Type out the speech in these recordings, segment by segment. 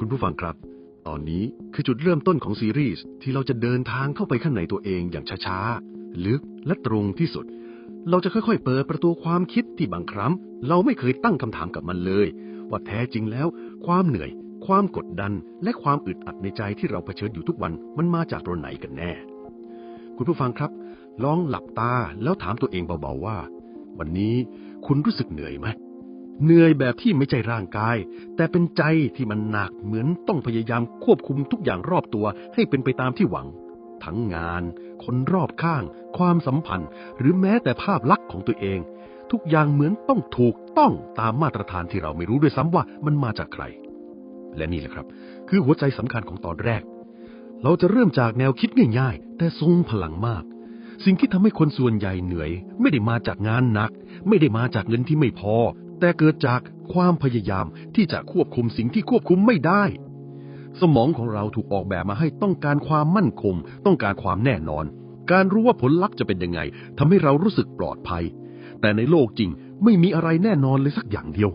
คุณผู้ฟังครับ ตอนนี้คือจุดเริ่มต้นของซีรีส์ที่เราจะเดินทางเข้าไปข้างในตัวเองอย่างช้าๆ ลึกและตรงที่สุด เราจะค่อยๆ เปิดประตูความคิดที่บางครั้ง เราไม่เคยตั้งคำถามกับมันเลย ว่าแท้จริงแล้ว ความเหนื่อย ความกดดัน และความอึดอัดในใจที่เราเผชิญอยู่ทุกวันมันมาจากตรงไหนกันแน่ คุณผู้ฟังครับ ลองหลับตาแล้วถามตัวเองเบาๆว่า วันนี้คุณรู้สึกเหนื่อยไหม เหนื่อยแบบที่ไม่ใช่ร่างกาย แต่เป็นใจที่มันหนักเหมือนต้องพยายามควบคุมทุกอย่างรอบตัวให้เป็นไปตามที่หวัง ทั้งงาน คนรอบข้าง ความสัมพันธ์ หรือแม้แต่ภาพลักษณ์ของตัวเอง ทุกอย่างเหมือนต้องถูกต้องตามมาตรฐานที่เราไม่รู้ด้วยซ้ำว่ามันมาจากใคร และนี่แหละครับ คือหัวใจสำคัญของตอนแรก เราจะเริ่มจากแนวคิดง่ายๆ แต่ทรงพลังมากสิ่งที่ทำให้คนส่วนใหญ่เหนื่อย ไม่ได้มาจากงานหนัก ไม่ได้มาจากเงินที่ไม่พอ แต่เกิดจากความพยายามที่จะควบคุมสิ่งที่ควบคุมไม่ได้ สมองของเราถูกออกแบบมาให้ต้องการความมั่นคง ต้องการความแน่นอน การรู้ว่าผลลัพธ์จะเป็นยังไงทำให้เรารู้สึกปลอดภัย แต่ในโลกจริงไม่มีอะไรแน่นอนเลยสักอย่างเดียว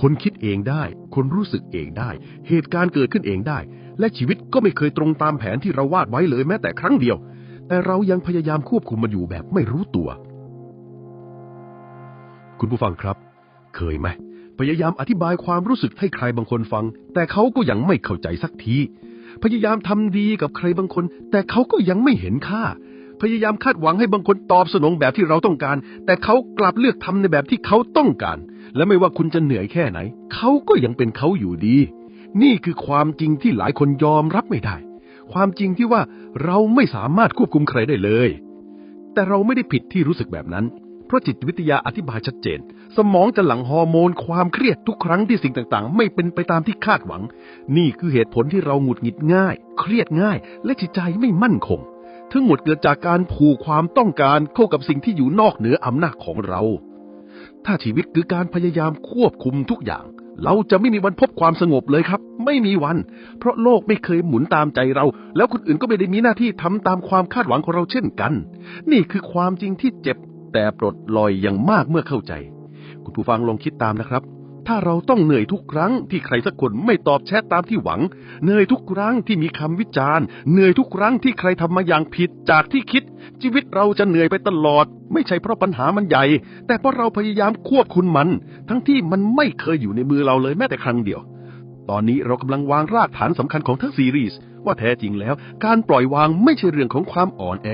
คนคิดเองได้ คนรู้สึกเองได้ เหตุการณ์เกิดขึ้นเองได้ และชีวิตก็ไม่เคยตรงตามแผนที่เราวาดไว้เลยแม้แต่ครั้งเดียว แต่เรายังพยายามควบคุมมันอยู่แบบไม่รู้ตัว คุณผู้ฟังครับ เคยไหมพยายามอธิบายความรู้สึกให้ใครบางคนฟัง แต่เขาก็ยังไม่เข้าใจสักที พยายามทำดีกับใครบางคน แต่เขาก็ยังไม่เห็นค่า พยายามคาดหวังให้บางคนตอบสนองแบบที่เราต้องการ แต่เขากลับเลือกทำในแบบที่เขาต้องการ และไม่ว่าคุณจะเหนื่อยแค่ไหน เขาก็ยังเป็นเขาอยู่ดี นี่คือความจริงที่หลายคนยอมรับไม่ได้ ความจริงที่ว่าเราไม่สามารถควบคุมใครได้เลย แต่เราไม่ได้ผิดที่รู้สึกแบบนั้น เพราะจิตวิทยาอธิบายชัดเจน สมองจะหลั่งฮอร์โมนความเครียดทุกครั้งที่สิ่งต่างๆ ไม่เป็นไปตามที่คาดหวัง นี่คือเหตุผลที่เราหงุดหงิดง่าย เครียดง่าย และจิตใจไม่มั่นคง ทั้งหมดเกิดจากการผูกความต้องการเข้ากับสิ่งที่อยู่นอกเหนืออำนาจของเรา ถ้าชีวิตคือการพยายามควบคุมทุกอย่าง เราจะไม่มีวันพบความสงบเลยครับ ไม่มีวัน เพราะโลกไม่เคยหมุนตามใจเรา แล้วคนอื่นก็ไม่ได้มีหน้าที่ทำตามความคาดหวังของเราเช่นกัน นี่คือความจริงที่เจ็บแต่ปลดลอยอย่างมากเมื่อเข้าใจ คุณผู้ฟังลองคิดตามนะครับ ถ้าเราต้องเหนื่อยทุกครั้งที่ใครสักคนไม่ตอบแชทตามที่หวัง เหนื่อยทุกครั้งที่มีคำวิจารณ์ เหนื่อยทุกครั้งที่ใครทำมาอย่างผิดจากที่คิด ชีวิตเราจะเหนื่อยไปตลอด ไม่ใช่เพราะปัญหามันใหญ่ แต่เพราะเราพยายามควบคุมมัน ทั้งที่มันไม่เคยอยู่ในมือเราเลยแม้แต่ครั้งเดียว ตอนนี้เรากำลังวางรากฐานสำคัญของทั้งซีรีส์ว่าแท้จริงแล้ว การปล่อยวางไม่ใช่เรื่องของความอ่อนแอ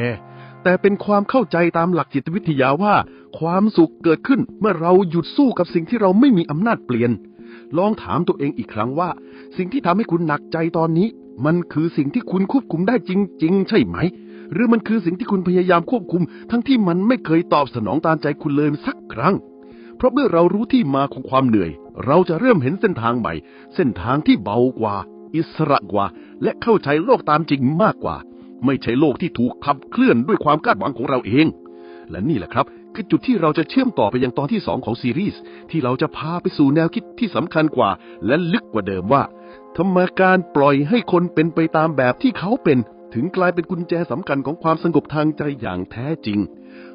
แต่เป็นความเข้าใจตามหลักจิตวิทยาว่า ความสุขเกิดขึ้นเมื่อเราหยุดสู้กับสิ่งที่เราไม่มีอำนาจเปลี่ยน ลองถามตัวเองอีกครั้งว่า สิ่งที่ทำให้คุณหนักใจตอนนี้ มันคือสิ่งที่คุณควบคุมได้จริง ๆ ใช่ไหม หรือมันคือสิ่งที่คุณพยายามควบคุม ทั้งที่มันไม่เคยตอบสนองตามใจคุณเลยสักครั้ง เพราะเมื่อเรารู้ที่มาของความเหนื่อย เราจะเริ่มเห็นเส้นทางใหม่ เส้นทางที่เบากว่า อิสระกว่า และเข้าใจโลกตามจริงมากกว่า ไม่ใช่โลกที่ถูกขับเคลื่อนด้วยความคาดหวังของเราเอง และนี่แหละครับ คือจุดที่เราจะเชื่อมต่อไปยังตอนที่สองของซีรีส์ที่เราจะพาไปสู่แนวคิดที่สำคัญกว่า และลึกกว่าเดิมว่าทำไมการปล่อยให้คนเป็นไปตามแบบที่เขาเป็น ถึงกลายเป็นกุญแจสำคัญของความสงบทางใจอย่างแท้จริง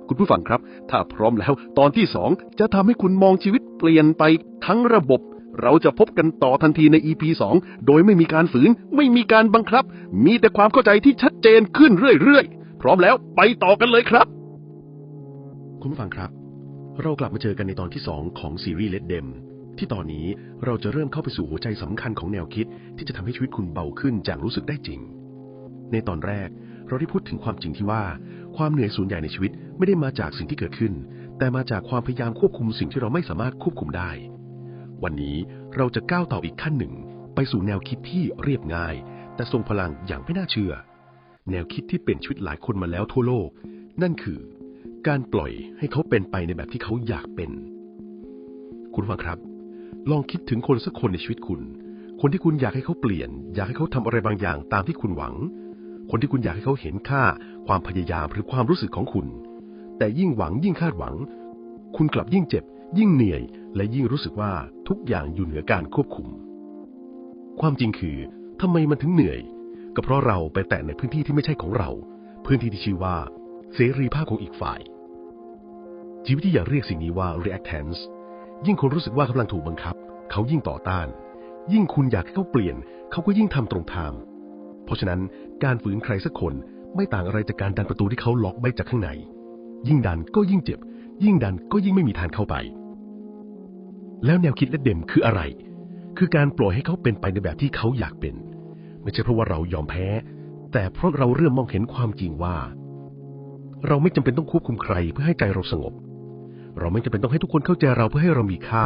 คุณผู้ฟังครับ ถ้าพร้อมแล้ว ตอนที่สองจะทำให้คุณมองชีวิตเปลี่ยนไปทั้งระบบ เราจะพบกันต่อทันทีใน EP 2 โดยไม่มีการฝืน ไม่มีการบังคับ มีแต่ความเข้าใจที่ชัดเจนขึ้นเรื่อยๆ พร้อมแล้วไปต่อกันเลยครับ คุณผู้ฟังครับ เรากลับมาเจอกันในตอนที่ 2 ของซีรีส์เลดเดมที่ตอนนี้เราจะเริ่มเข้าไปสู่หัวใจสำคัญของแนวคิด ที่จะทำให้ชีวิตคุณเบาขึ้นจากรู้สึกได้จริง ในตอนแรกเราได้พูดถึงความจริงที่ว่า ความเหนื่อยส่วนใหญ่ในชีวิตไม่ได้มาจากสิ่งที่เกิดขึ้น แต่มาจากความพยายามควบคุมสิ่งที่เราไม่สามารถควบคุมได้ วันนี้เราจะก้าวต่ออีกขั้นหนึ่ง ไปสู่แนวคิดที่เรียบง่าย แต่ทรงพลังอย่างไม่น่าเชื่อ แนวคิดที่เป็นชีวิตหลายคนมาแล้วทั่วโลก นั่นคือ การปล่อยให้เขาเป็นไปในแบบที่เขาอยากเป็น คุณฟังครับ ลองคิดถึงคนสักคนในชีวิตคุณ คนที่คุณอยากให้เขาเปลี่ยน อยากให้เขาทำอะไรบางอย่างตามที่คุณหวัง คนที่คุณอยากให้เขาเห็นค่า ความพยายามหรือความรู้สึกของคุณ แต่ยิ่งหวังยิ่งคาดหวัง คุณกลับยิ่งเจ็บ ยิ่งเหนื่อย และยิ่งรู้สึกว่าทุกอย่างอยู่เหนือการควบคุม ความจริงคือทำไมมันถึงเหนื่อย ก็เพราะเราไปแตะในพื้นที่ที่ไม่ใช่ของเรา พื้นที่ที่ชื่อว่าเสรีภาพของอีกฝ่าย จิตวิทยาเรียกสิ่งนี้ว่า reactance ยิ่งคนรู้สึกว่ากำลังถูกบังคับ เขายิ่งต่อต้าน ยิ่งคุณอยากให้เขาเปลี่ยน เขาก็ยิ่งทำตรงตาม เพราะฉะนั้นการฝืนใครสักคนไม่ต่างอะไรจากการดันประตูที่เขาล็อกไว้จากข้างใน ยิ่งดันก็ยิ่งเจ็บ ยิ่งดันก็ยิ่งไม่มีทางเข้าไป แล้วแนวคิดและเด่มคืออะไร คือการปล่อยให้เขาเป็นไปในแบบที่เขาอยากเป็น ไม่ใช่เพราะว่าเรายอมแพ้ แต่เพราะเราเริ่มมองเห็นความจริงว่า เราไม่จำเป็นต้องควบคุมใครเพื่อให้ใจเราสงบ เราไม่จำเป็นต้องให้ทุกคนเข้าใจเราเพื่อให้เรามีค่า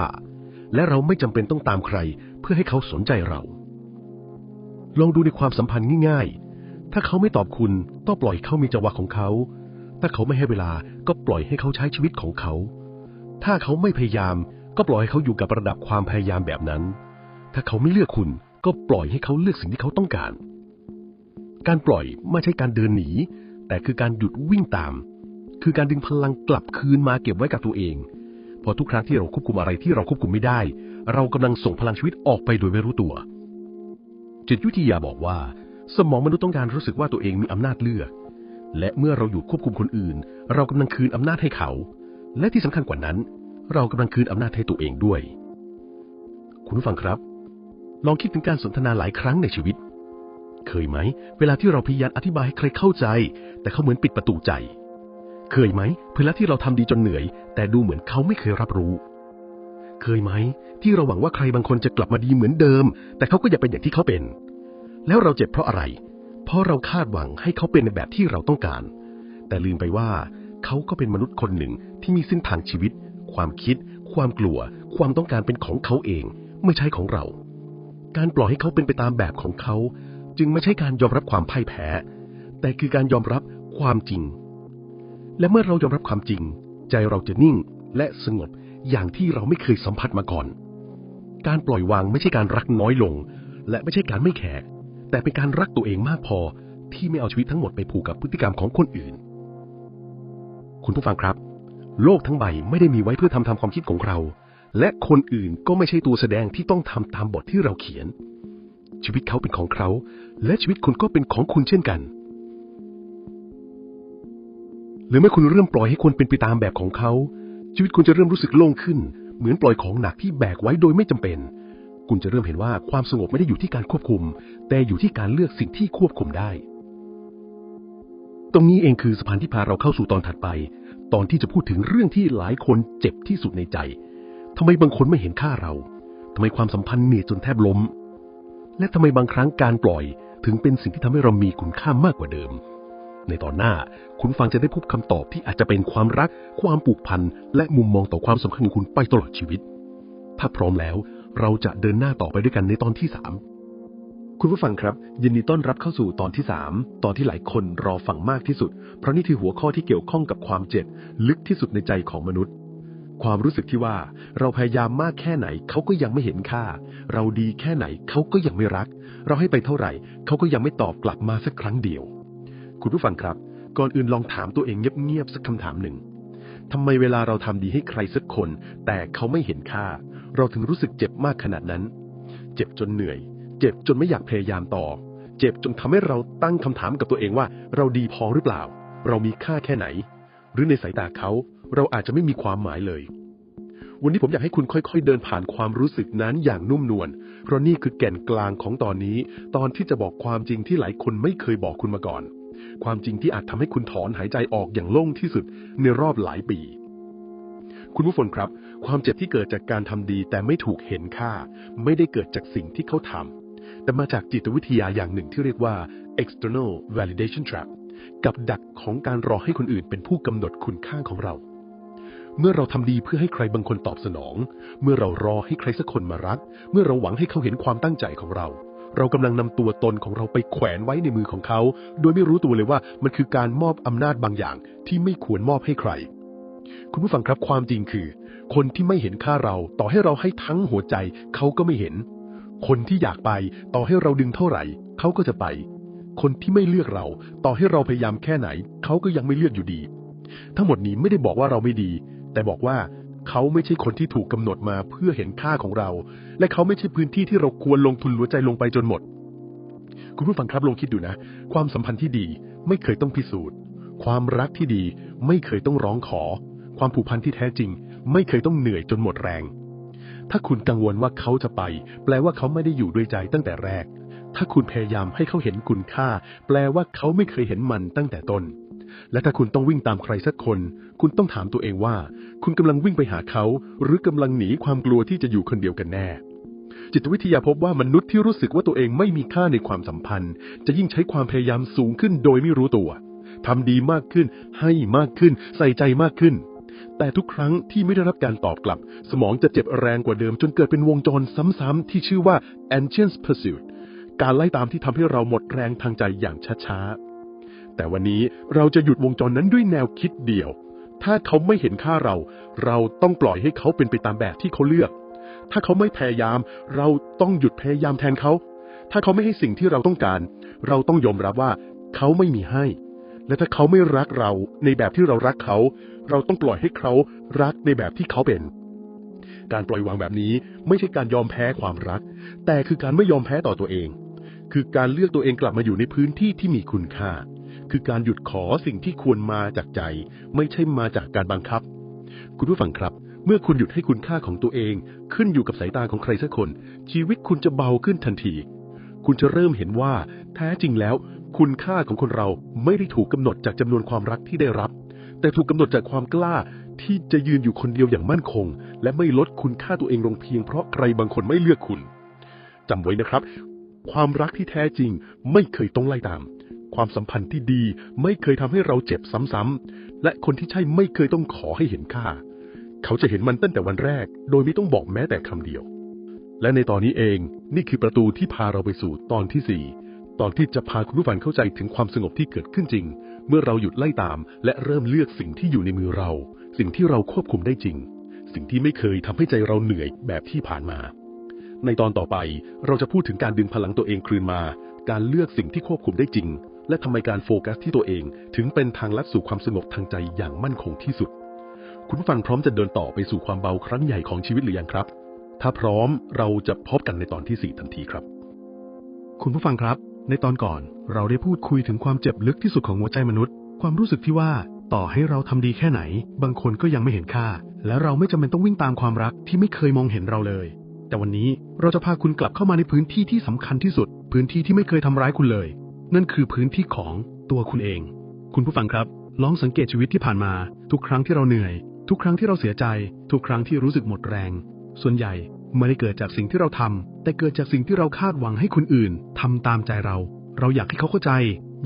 และเราไม่จำเป็นต้องตามใคร เพื่อให้เขาสนใจเรา ลองดูในความสัมพันธ์ง่าย ๆ ถ้าเขาไม่ตอบคุณต้องปล่อยเขามีจังหวะของเขา ถ้าเขาไม่ให้เวลาก็ปล่อยให้เขาใช้ชีวิตของเขา ถ้าเขาไม่พยายามก็ปล่อยให้เขาอยู่กับระดับความพยายามแบบนั้น ถ้าเขาไม่เลือกคุณก็ปล่อยให้เขาเลือกสิ่งที่เขาต้องการ การปล่อยไม่ใช่การเดินหนี แต่คือการหยุดวิ่งตาม คือการดึงพลังกลับคืนมาเก็บไว้กับตัวเอง พอทุกครั้งที่เราควบคุมอะไรที่เราควบคุมไม่ได้ เรากำลังส่งพลังชีวิตออกไปโดยไม่รู้ตัว จิตวิทยาบอกว่า สมองมนุษย์ต้องการรู้สึกว่าตัวเองมีอำนาจเลือก และเมื่อเราหยุดควบคุมคนอื่น เรากำลังคืนอำนาจให้เขา และที่สำคัญกว่านั้น เรากำลังคืนอำนาจให้ตัวเองด้วย คุณผู้ฟังครับ ลองคิดถึงการสนทนาหลายครั้งในชีวิต เคยไหม เวลาที่เราพยายามอธิบายให้ใครเข้าใจ แต่เขาเหมือนปิดประตูใจ เคยไหมเวลาที่เราทำดีจนเหนื่อย แต่ดูเหมือนเขาไม่เคยรับรู้ เคยไหม ที่เราหวังว่าใครบางคนจะกลับมาดีเหมือนเดิม แต่เขาก็อย่าเป็นอย่างที่เขาเป็น แล้วเราเจ็บเพราะอะไร เพราะเราคาดหวังให้เขาเป็นในแบบที่เราต้องการ แต่ลืมไปว่า เขาก็เป็นมนุษย์คนหนึ่งที่มีเส้นทางชีวิต ความคิด ความกลัว ความต้องการเป็นของเขาเอง ไม่ใช่ของเรา การปล่อยให้เขาเป็นไปตามแบบของเขา จึงไม่ใช่การยอมรับความพ่ายแพ้ แต่คือการยอมรับความจริง และเมื่อเรายอมรับความจริง ใจเราจะนิ่งและสงบอย่างที่เราไม่เคยสัมผัสมาก่อน การปล่อยวางไม่ใช่การรักน้อยลง และไม่ใช่การไม่แคร์แต่เป็นการรักตัวเองมากพอที่ไม่เอาชีวิตทั้งหมดไปผูกกับพฤติกรรมของคนอื่น คุณผู้ฟังครับ โลกทั้งใบไม่ได้มีไว้เพื่อทำตามความคิดของเรา และคนอื่นก็ไม่ใช่ตัวแสดงที่ต้องทำตามบทที่เราเขียน ชีวิตเขาเป็นของเขา และชีวิตคุณก็เป็นของคุณเช่นกัน หรือเมื่อคุณเริ่มปล่อยให้คนเป็นไปตามแบบของเขา ชีวิตคุณจะเริ่มรู้สึกโล่งขึ้น เหมือนปล่อยของหนักที่แบกไว้โดยไม่จำเป็น คุณจะเริ่มเห็นว่าความสงบไม่ได้อยู่ที่การควบคุม แต่อยู่ที่การเลือกสิ่งที่ควบคุมได้ ตรงนี้เองคือสะพานที่พาเราเข้าสู่ตอนถัดไป ตอนที่จะพูดถึงเรื่องที่หลายคนเจ็บที่สุดในใจทำไมบางคนไม่เห็นค่าเราทำไมความสัมพันธ์เหนื่อยจนแทบล้ม และทำไมบางครั้งการปล่อยถึงเป็นสิ่งที่ทำให้เรามีคุณค่ามากกว่าเดิม ในตอนหน้า คุณฟังจะได้พบคำตอบที่อาจจะเป็นความรัก ความผูกพัน และมุมมองต่อความสำคัญของคุณไปตลอดชีวิต ถ้าพร้อมแล้ว เราจะเดินหน้าต่อไปด้วยกันในตอนที่สามคุณผู้ฟังครับ ยินดีต้อนรับเข้าสู่ตอนที่ 3 ตอนที่หลายคนรอฟังมากที่สุด เพราะนี่คือหัวข้อที่เกี่ยวข้องกับความเจ็บลึกที่สุดในใจของมนุษย์ความรู้สึกที่ว่าเราพยายามมากแค่ไหนเขาก็ยังไม่เห็นค่า เราดีแค่ไหนเขาก็ยังไม่รัก เราให้ไปเท่าไหร่เขาก็ยังไม่ตอบกลับมาสักครั้งเดียว คุณผู้ฟังครับ ก่อนอื่นลองถามตัวเองเงียบๆสักคำถามหนึ่งทำไมเวลาเราทำดีให้ใครสักคน แต่เขาไม่เห็นค่า เราถึงรู้สึกเจ็บมากขนาดนั้น เจ็บจนเหนื่อย เจ็บจนไม่อยากพยายามต่อ เจ็บจนทำให้เราตั้งคำถามกับตัวเองว่า เราดีพอหรือเปล่า เรามีค่าแค่ไหน หรือในสายตาเขา เราอาจจะไม่มีความหมายเลย วันนี้ผมอยากให้คุณค่อยๆ เดินผ่านความรู้สึกนั้นอย่างนุ่มนวล เพราะนี่คือแก่นกลางของตอนนี้ ตอนที่จะบอกความจริงที่หลายคนไม่เคยบอกคุณมาก่อน ความจริงที่อาจทำให้คุณถอนหายใจออกอย่างโล่งที่สุดในรอบหลายปี คุณผู้ฟังครับ ความเจ็บที่เกิดจากการทำดีแต่ไม่ถูกเห็นค่า ไม่ได้เกิดจากสิ่งที่เขาทำแต่มาจากจิตวิทยาอย่างหนึ่งที่เรียกว่า external validation trap กับดักของการรอให้คนอื่นเป็นผู้กำหนดคุณค่าของเรา เมื่อเราทำดีเพื่อให้ใครบางคนตอบสนอง เมื่อเรารอให้ใครสักคนมารัก เมื่อเราหวังให้เขาเห็นความตั้งใจของเรา เรากำลังนำตัวตนของเราไปแขวนไว้ในมือของเขา โดยไม่รู้ตัวเลยว่ามันคือการมอบอำนาจบางอย่างที่ไม่ควรมอบให้ใคร คุณผู้ฟังครับความจริงคือ คนที่ไม่เห็นค่าเราต่อให้เราให้ทั้งหัวใจเขาก็ไม่เห็น คนที่อยากไปต่อให้เราดึงเท่าไหร่เขาก็จะไป คนที่ไม่เลือกเรา ต่อให้เราพยายามแค่ไหน เขาก็ยังไม่เลือกอยู่ดี ทั้งหมดนี้ไม่ได้บอกว่าเราไม่ดี แต่บอกว่า เขาไม่ใช่คนที่ถูกกำหนดมาเพื่อเห็นค่าของเรา และเขาไม่ใช่พื้นที่ที่เราควรลงทุนหัวใจลงไปจนหมด คุณผู้ฟังครับลองคิดดูนะ ความสัมพันธ์ที่ดีไม่เคยต้องพิสูจน์ ความรักที่ดีไม่เคยต้องร้องขอ ความผูกพันที่แท้จริง ไม่เคยต้องเหนื่อยจนหมดแรง ถ้าคุณกังวลว่าเขาจะไป แปลว่าเขาไม่ได้อยู่ด้วยใจตั้งแต่แรก ถ้าคุณพยายามให้เขาเห็นคุณค่า แปลว่าเขาไม่เคยเห็นมันตั้งแต่ต้น และถ้าคุณต้องวิ่งตามใครสักคน คุณต้องถามตัวเองว่า คุณกำลังวิ่งไปหาเขา หรือกำลังหนีความกลัวที่จะอยู่คนเดียวกันแน่ จิตวิทยาพบว่ามนุษย์ที่รู้สึกว่าตัวเองไม่มีค่าในความสัมพันธ์ จะยิ่งใช้ความพยายามสูงขึ้นโดยไม่รู้ตัวทำดีมากขึ้น ให้มากขึ้น ใส่ใจมากขึ้น แต่ทุกครั้งที่ไม่ได้รับการตอบกลับ สมองจะเจ็บแรงกว่าเดิมจนเกิดเป็นวงจรซ้ำๆที่ชื่อว่า anxious pursuit การไล่ตามที่ทำให้เราหมดแรงทางใจอย่างช้าๆ แต่วันนี้เราจะหยุดวงจรนั้นด้วยแนวคิดเดียว ถ้าเขาไม่เห็นค่าเรา เราต้องปล่อยให้เขาเป็นไปตามแบบที่เขาเลือก ถ้าเขาไม่พยายาม เราต้องหยุดพยายามแทนเขา ถ้าเขาไม่ให้สิ่งที่เราต้องการ เราต้องยอมรับว่าเขาไม่มีให้ และถ้าเขาไม่รักเราในแบบที่เรารักเขา เราต้องปล่อยให้เขารักในแบบที่เขาเป็นการปล่อยวางแบบนี้ไม่ใช่การยอมแพ้ความรัก แต่คือการไม่ยอมแพ้ต่อตัวเอง คือการเลือกตัวเองกลับมาอยู่ในพื้นที่ที่มีคุณค่า คือการหยุดขอสิ่งที่ควรมาจากใจ ไม่ใช่มาจากการบังคับ คุณผู้ฟังครับเมื่อคุณหยุดให้คุณค่าของตัวเอง ขึ้นอยู่กับสายตาของใครสักคน ชีวิตคุณจะเบาขึ้นทันที คุณจะเริ่มเห็นว่า แท้จริงแล้ว คุณค่าของคนเราไม่ได้ถูกกำหนดจากจำนวนความรักที่ได้รับ แต่ถูกกำหนดจากความกล้าที่จะยืนอยู่คนเดียวอย่างมั่นคง และไม่ลดคุณค่าตัวเองลงเพียงเพราะใครบางคนไม่เลือกคุณจำไว้นะครับ ความรักที่แท้จริงไม่เคยต้องไล่ตาม ความสัมพันธ์ที่ดีไม่เคยทำให้เราเจ็บซ้ำๆ และคนที่ใช่ไม่เคยต้องขอให้เห็นค่า เขาจะเห็นมันตั้งแต่วันแรก โดยไม่ต้องบอกแม้แต่คำเดียว และในตอนนี้เองนี่คือประตูที่พาเราไปสู่ตอนที่สี่ตอนที่จะพาคุณผู้ฟังเข้าใจถึงความสงบที่เกิดขึ้นจริง เมื่อเราหยุดไล่ตาม และเริ่มเลือกสิ่งที่อยู่ในมือเรา สิ่งที่เราควบคุมได้จริง สิ่งที่ไม่เคยทำให้ใจเราเหนื่อยแบบที่ผ่านมา ในตอนต่อไปเราจะพูดถึงการดึงพลังตัวเองคืนมา การเลือกสิ่งที่ควบคุมได้จริง และทำไมการโฟกัสที่ตัวเอง ถึงเป็นทางลัดสู่ความสงบทางใจอย่างมั่นคงที่สุด คุณฟังพร้อมจะเดินต่อไปสู่ความเบาครั้งใหญ่ของชีวิตหรือยังครับ ถ้าพร้อมเราจะพบกันในตอนที่ 4 ทันทีครับ คุณผู้ฟังครับ ในตอนก่อนเราได้พูดคุยถึงความเจ็บลึกที่สุดของหัวใจมนุษย์ ความรู้สึกที่ว่าต่อให้เราทำดีแค่ไหน บางคนก็ยังไม่เห็นค่า และเราไม่จำเป็นต้องวิ่งตามความรักที่ไม่เคยมองเห็นเราเลย แต่วันนี้เราจะพาคุณกลับเข้ามาในพื้นที่ที่สำคัญที่สุด พื้นที่ที่ไม่เคยทำร้ายคุณเลย นั่นคือพื้นที่ของตัวคุณเอง คุณผู้ฟังครับ ลองสังเกตชีวิตที่ผ่านมา ทุกครั้งที่เราเหนื่อย ทุกครั้งที่เราเสียใจ ทุกครั้งที่รู้สึกหมดแรง ส่วนใหญ่ไม่ได้เกิดจากสิ่งที่เราทำแต่เกิดจากสิ่งที่เราคาดหวังให้คนอื่นทำตามใจเรา เราอยากให้เขาเข้าใจ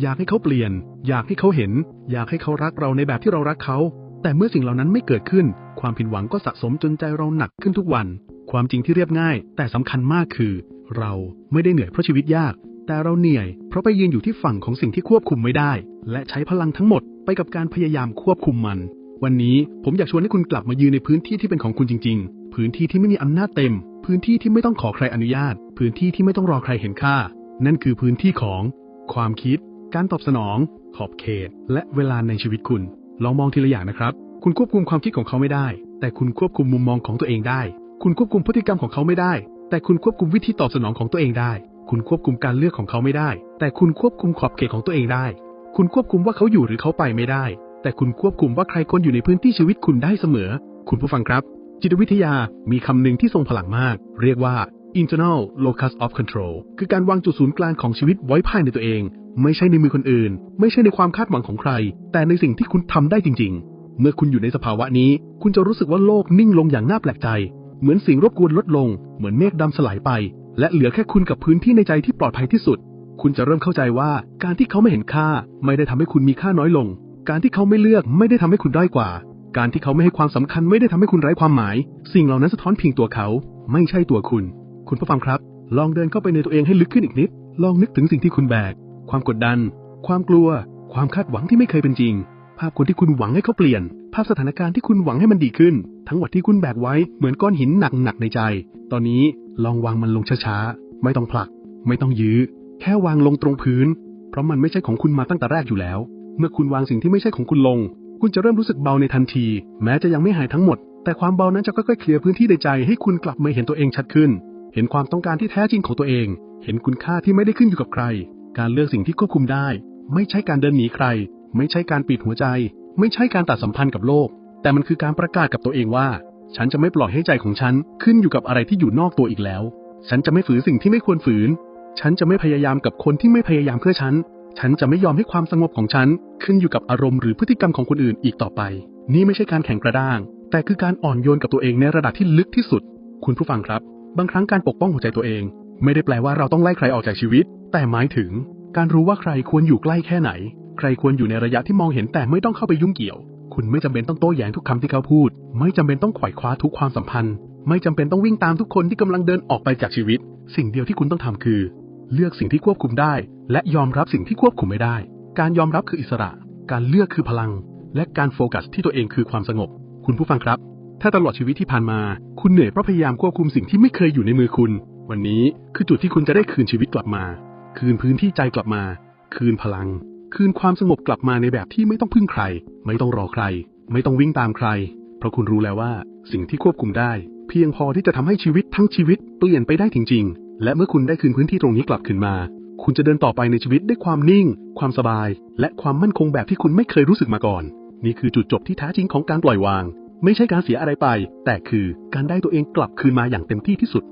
อยากให้เขาเปลี่ยน อยากให้เขาเห็น อยากให้เขารักเราในแบบที่เรารักเขา แต่เมื่อสิ่งเหล่านั้นไม่เกิดขึ้น ความผิดหวังก็สะสมจนใจเราหนักขึ้นทุกวัน ความจริงที่เรียบง่าย แต่สำคัญมากคือ เราไม่ได้เหนื่อยเพราะชีวิตยาก แต่เราเหนื่อย เพราะไปยืนอยู่ที่ฝั่งของสิ่งที่ควบคุมไม่ได้ และใช้พลังทั้งหมดไปกับการพยายามควบคุมมัน วันนี้ผมอยากชวนให้คุณกลับมายืนในพื้นที่ที่เป็นของคุณจริง ๆ พื้นที่ที่ไม่มีอำนาจเต็ม พื้นที่ที่ไม่ต้องขอใครอนุญาต พื้นที่ที่ไม่ต้องรอใครเห็นค่า นั่นคือพื้นที่ของ ความคิด การตอบสนอง ขอบเขต และเวลาในชีวิตคุณ ลองมองทีละอย่างนะครับ คุณควบคุมความคิดของเขาไม่ได้ แต่คุณควบคุมมุมมองของตัวเองได้ คุณควบคุมพฤติกรรมของเขาไม่ได้ แต่คุณควบคุมวิธีตอบสนองของตัวเองได้ คุณควบคุมการเลือกของเขาไม่ได้ แต่คุณควบคุมขอบเขตของตัวเองได้ คุณควบคุมว่าเขาอยู่หรือเขาไปไม่ได้ แต่คุณควบคุมว่าใครคนอยู่ในพื้นที่ชีวิตคุณได้เสมอ คุณผู้ฟังครับ จิตวิทยามีคำหนึ่งที่ทรงพลังมาก เรียกว่า internal locus of control คือการวางจุดศูนย์กลางของชีวิตไว้ภายในตัวเอง ไม่ใช่ในมือคนอื่น ไม่ใช่ในความคาดหวังของใคร แต่ในสิ่งที่คุณทำได้จริง ๆ เมื่อคุณอยู่ในสภาวะนี้ คุณจะรู้สึกว่าโลกนิ่งลงอย่างน่าแปลกใจ เหมือนสิ่งรบกวนลดลง เหมือนเมฆดำสลายไป และเหลือแค่คุณกับพื้นที่ในใจที่ปลอดภัยที่สุด คุณจะเริ่มเข้าใจว่าการที่เขาไม่เห็นค่า ไม่ได้ทำให้คุณมีค่าน้อยลง การที่เขาไม่เลือกไม่ได้ทำให้คุณด้อยกว่า การที่เขาไม่ให้ความสำคัญไม่ได้ทำให้คุณไร้ความหมาย สิ่งเหล่านั้นสะท้อนเพียงตัวเขา ไม่ใช่ตัวคุณ คุณผู้ฟังครับ ลองเดินเข้าไปในตัวเองให้ลึกขึ้นอีกนิด ลองนึกถึงสิ่งที่คุณแบก ความกดดัน ความกลัว ความคาดหวังที่ไม่เคยเป็นจริง ภาพคนที่คุณหวังให้เขาเปลี่ยน ภาพสถานการณ์ที่คุณหวังให้มันดีขึ้น ทั้งหมดที่คุณแบกไว้เหมือนก้อนหินหนักๆในใจ ตอนนี้ ลองวางมันลงช้าๆ ไม่ต้องผลัก ไม่ต้องยื้อ แค่วางลงตรงพื้น เพราะมันไม่ใช่ของคุณมาตั้งแต่แรกอยู่แล้ว เมื่อคุณวางสิ่งที่ไม่ใช่ของคุณลง คุณจะเริ่มรู้สึกเบาในทันที แม้จะยังไม่หายทั้งหมด แต่ความเบานั้นจะค่อยๆเคลียร์พื้นที่ในใจ ให้คุณกลับมาเห็นตัวเองชัดขึ้น เห็นความต้องการที่แท้จริงของตัวเอง เห็นคุณค่าที่ไม่ได้ขึ้นอยู่กับใคร การเลือกสิ่งที่ควบคุมได้ ไม่ใช่การเดินหนีใคร ไม่ใช่การปิดหัวใจ ไม่ใช่การตัดสัมพันธ์กับโลก แต่มันคือการประกาศกับตัวเองว่า ฉันจะไม่ปล่อยให้ใจของฉันขึ้นอยู่กับอะไรที่อยู่นอกตัวอีกแล้ว ฉันจะไม่ฝืนสิ่งที่ไม่ควรฝืน ฉันจะไม่พยายามกับคนที่ไม่พยายามเพื่อฉัน ฉันจะไม่ยอมให้ความสงบของฉัน ขึ้นอยู่กับอารมณ์หรือพฤติกรรมของคนอื่นอีกต่อไป นี่ไม่ใช่การแข่งกระด้าง แต่คือการอ่อนโยนกับตัวเองในระดับที่ลึกที่สุด คุณผู้ฟังครับ บางครั้งการปกป้องหัวใจตัวเอง ไม่ได้แปลว่าเราต้องไล่ใครออกจากชีวิต แต่หมายถึง การรู้ว่าใครควรอยู่ใกล้แค่ไหน ใครควรอยู่ในระยะที่มองเห็นแต่ไม่ต้องเข้าไปยุ่งเกี่ยว คุณไม่จำเป็นต้องโต้แย้งทุกคำที่เขาพูด ไม่จำเป็นต้องไขว่คว้าทุกความสัมพันธ์ ไม่จำเป็นต้องวิ่งตามทุกคนที่กำลังเดินออกไปจากชีวิต สิ่งเดียวที่คุณต้องทำคือ เลือกสิ่งที่ควบคุมได้ และยอมรับสิ่งที่ควบคุมไม่ได้ การยอมรับคืออิสระ การเลือกคือพลัง และการโฟกัสที่ตัวเองคือความสงบ คุณผู้ฟังครับ ถ้าตลอดชีวิตที่ผ่านมา คุณเหนื่อยเพราะพยายามควบคุมสิ่งที่ไม่เคยอยู่ในมือคุณ วันนี้คือจุดที่คุณจะได้คืนชีวิตกลับมา คืนพื้นที่ใจกลับมา คืนพลัง คืนความสงบกลับมาในแบบที่ไม่ต้องพึ่งใคร ไม่ต้องรอใคร ไม่ต้องวิ่งตามใคร เพราะคุณรู้แล้วว่า สิ่งที่ควบคุมได้ เพียงพอที่จะทำให้ชีวิตทั้งชีวิตเปลี่ยนไปได้จริงๆ และเมื่อคุณได้คืนพื้นที่ตรงนี้กลับคืนมา คุณจะเดินต่อไปในชีวิตด้วยความนิ่ง ความสบาย และความมั่นคงแบบที่คุณไม่เคยรู้สึกมาก่อน นี่คือจุดจบที่แท้จริงของการปล่อยวาง ไม่ใช่การเสียอะไรไป แต่คือการได้ตัวเองกลับคืนมาอย่างเต็มที่ที่สุด